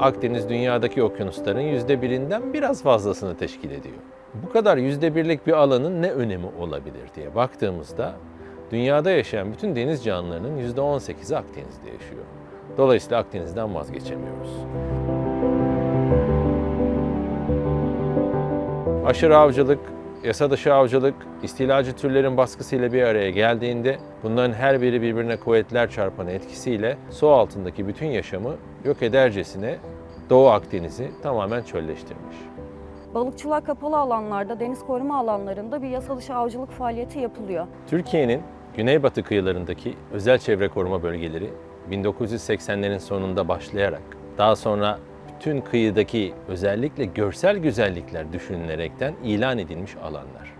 Akdeniz dünyadaki okyanusların yüzde birinden biraz fazlasını teşkil ediyor. Bu kadar yüzde birlik bir alanın ne önemi olabilir diye baktığımızda dünyada yaşayan bütün deniz canlılarının yüzde 18'i Akdeniz'de yaşıyor. Dolayısıyla Akdeniz'den vazgeçemiyoruz. Aşırı avcılık, yasa dışı avcılık, istilacı türlerin baskısıyla bir araya geldiğinde bunların her biri birbirine kuvvetler çarpanı etkisiyle su altındaki bütün yaşamı yok edercesine Doğu Akdeniz'i tamamen çölleştirmiş. Balıkçılığa kapalı alanlarda, deniz koruma alanlarında bir yasa dışı avcılık faaliyeti yapılıyor. Türkiye'nin güneybatı kıyılarındaki özel çevre koruma bölgeleri 1980'lerin sonunda başlayarak daha sonra bütün kıyıdaki özellikle görsel güzellikler düşünülerekten ilan edilmiş alanlar.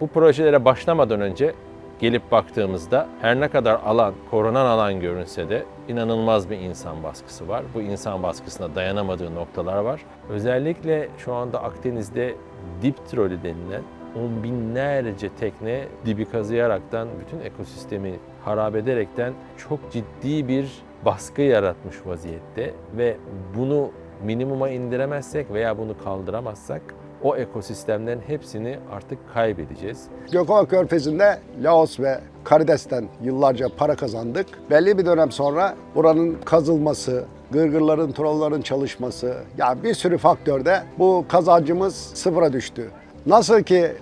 Bu projelere başlamadan önce gelip baktığımızda her ne kadar alan korunan alan görünse de inanılmaz bir insan baskısı var. Bu insan baskısına dayanamadığı noktalar var. Özellikle şu anda Akdeniz'de dip trolü denilen on binlerce tekne dibi kazıyaraktan bütün ekosistemi harap ederekten çok ciddi bir baskı yaratmış vaziyette ve bunu minimuma indiremezsek veya bunu kaldıramazsak o ekosistemlerin hepsini artık kaybedeceğiz. Gökova Körfezi'nde Laos ve Karides'ten yıllarca para kazandık. Belli bir dönem sonra buranın kazılması, gırgırların, trolların çalışması, ya bir sürü faktörde bu kazancımız sıfıra düştü. Nasıl ki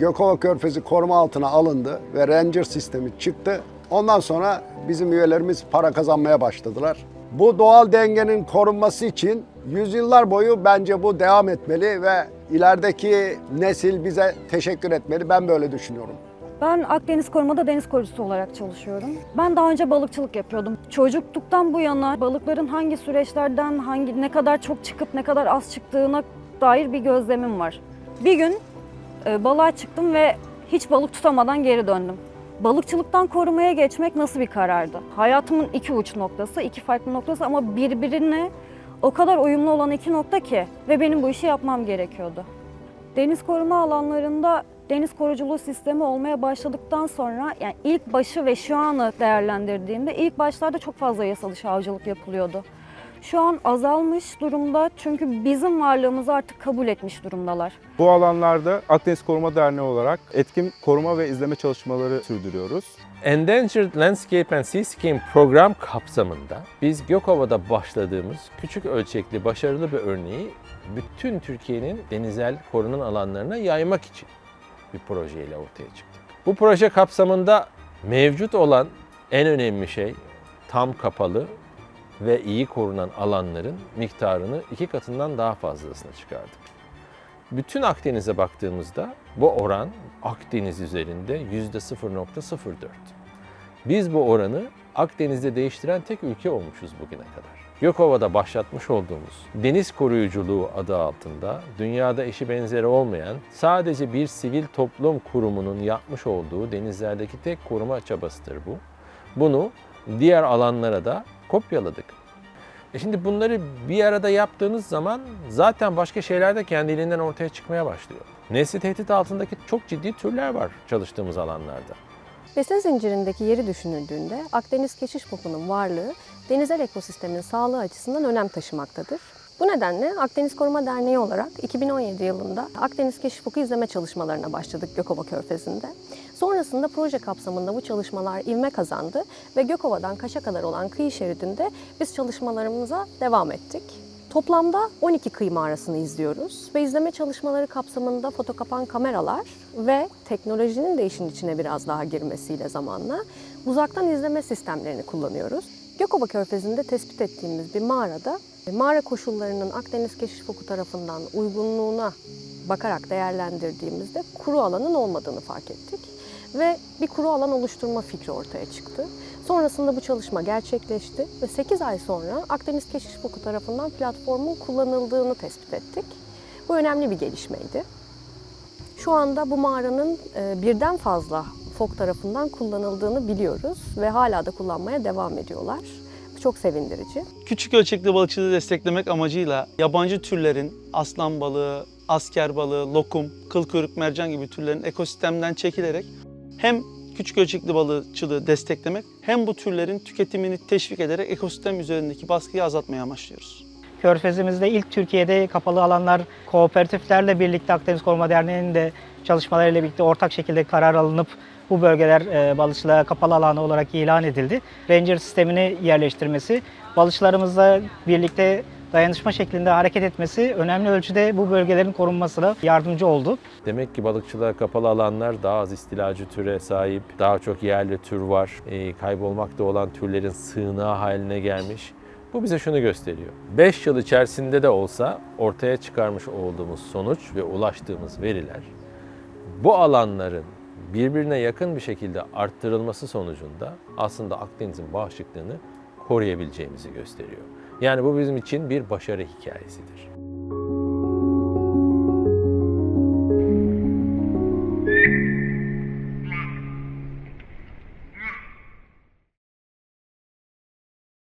Gökova Körfezi koruma altına alındı ve Ranger sistemi çıktı. Ondan sonra bizim üyelerimiz para kazanmaya başladılar. Bu doğal dengenin korunması için yüzyıllar boyu bence bu devam etmeli ve ilerideki nesil bize teşekkür etmeli. Ben böyle düşünüyorum. Ben Akdeniz Koruma'da deniz korucusu olarak çalışıyorum. Ben daha önce balıkçılık yapıyordum. Çocukluktan bu yana balıkların hangi süreçlerden hangi ne kadar çok çıkıp ne kadar az çıktığına dair bir gözlemim var. Bir gün e, balığa çıktım ve hiç balık tutamadan geri döndüm. Balıkçılıktan korumaya geçmek nasıl bir karardı? Hayatımın iki uç noktası, iki farklı noktası ama birbirine o kadar uyumlu olan iki nokta ki ve benim bu işi yapmam gerekiyordu. Deniz koruma alanlarında deniz koruculuğu sistemi olmaya başladıktan sonra yani ilk başı ve şu anı değerlendirdiğimde ilk başlarda çok fazla yasal avcılık yapılıyordu. Şu an azalmış durumda çünkü bizim varlığımızı artık kabul etmiş durumdalar. Bu alanlarda Akdeniz Koruma Derneği olarak etkin koruma ve izleme çalışmaları sürdürüyoruz. Endangered Landscape and Seascape program kapsamında biz Gökova'da başladığımız küçük ölçekli başarılı bir örneği bütün Türkiye'nin denizel korunan alanlarına yaymak için bir projeyle ortaya çıktık. Bu proje kapsamında mevcut olan en önemli şey tam kapalı ve iyi korunan alanların miktarını iki katından daha fazlasına çıkardık. Bütün Akdeniz'e baktığımızda bu oran Akdeniz üzerinde yüzde 0.04. Biz bu oranı Akdeniz'de değiştiren tek ülke olmuşuz bugüne kadar. Gökova'da başlatmış olduğumuz deniz koruyuculuğu adı altında dünyada eşi benzeri olmayan sadece bir sivil toplum kurumunun yapmış olduğu denizlerdeki tek koruma çabasıdır bu. Bunu diğer alanlara da kopyaladık. E şimdi bunları bir arada yaptığınız zaman zaten başka şeyler de kendiliğinden ortaya çıkmaya başlıyor. Nesli tehdit altındaki çok ciddi türler var çalıştığımız alanlarda. Besin zincirindeki yeri düşünüldüğünde Akdeniz keşiş bokunun varlığı denizel ekosistemin sağlığı açısından önem taşımaktadır. Bu nedenle Akdeniz Koruma Derneği olarak 2017 yılında Akdeniz keşiş boku izleme çalışmalarına başladık Gökova Körfezi'nde. Sonrasında proje kapsamında bu çalışmalar ivme kazandı ve Gökova'dan Kaş'a kadar olan kıyı şeridinde biz çalışmalarımıza devam ettik. Toplamda 12 kıyı mağarasını izliyoruz ve izleme çalışmaları kapsamında foto kapan kameralar ve teknolojinin de işin içine biraz daha girmesiyle zamanla uzaktan izleme sistemlerini kullanıyoruz. Gökova Körfezi'nde tespit ettiğimiz bir mağarada e, mağara koşullarının Akdeniz Keşif Foku tarafından uygunluğuna bakarak değerlendirdiğimizde kuru alanın olmadığını fark ettik ve bir kuru alan oluşturma fikri ortaya çıktı. Sonrasında bu çalışma gerçekleşti ve 8 ay sonra Akdeniz Keşiş Foku tarafından platformun kullanıldığını tespit ettik. Bu önemli bir gelişmeydi. Şu anda bu mağaranın e, birden fazla FOK tarafından kullanıldığını biliyoruz ve hala da kullanmaya devam ediyorlar. Bu çok sevindirici. Küçük ölçekli balıkçılığı desteklemek amacıyla yabancı türlerin aslan balığı, asker balığı, lokum, kıl kuyruk mercan gibi türlerin ekosistemden çekilerek hem küçük ölçekli balıkçılığı desteklemek hem bu türlerin tüketimini teşvik ederek ekosistem üzerindeki baskıyı azaltmaya amaçlıyoruz. Körfezimizde ilk Türkiye'de kapalı alanlar kooperatiflerle birlikte Akdeniz Koruma Derneği'nin de çalışmalarıyla birlikte ortak şekilde karar alınıp bu bölgeler e, balıkçılığa kapalı alanı olarak ilan edildi. Ranger sistemini yerleştirmesi, balıkçılarımızla birlikte dayanışma şeklinde hareket etmesi önemli ölçüde bu bölgelerin korunmasına yardımcı oldu. Demek ki balıkçılığa kapalı alanlar daha az istilacı türe sahip, daha çok yerli tür var, e, kaybolmakta olan türlerin sığınağı haline gelmiş. Bu bize şunu gösteriyor. 5 yıl içerisinde de olsa ortaya çıkarmış olduğumuz sonuç ve ulaştığımız veriler bu alanların birbirine yakın bir şekilde arttırılması sonucunda aslında Akdeniz'in bağışıklığını koruyabileceğimizi gösteriyor. Yani bu bizim için bir başarı hikayesidir.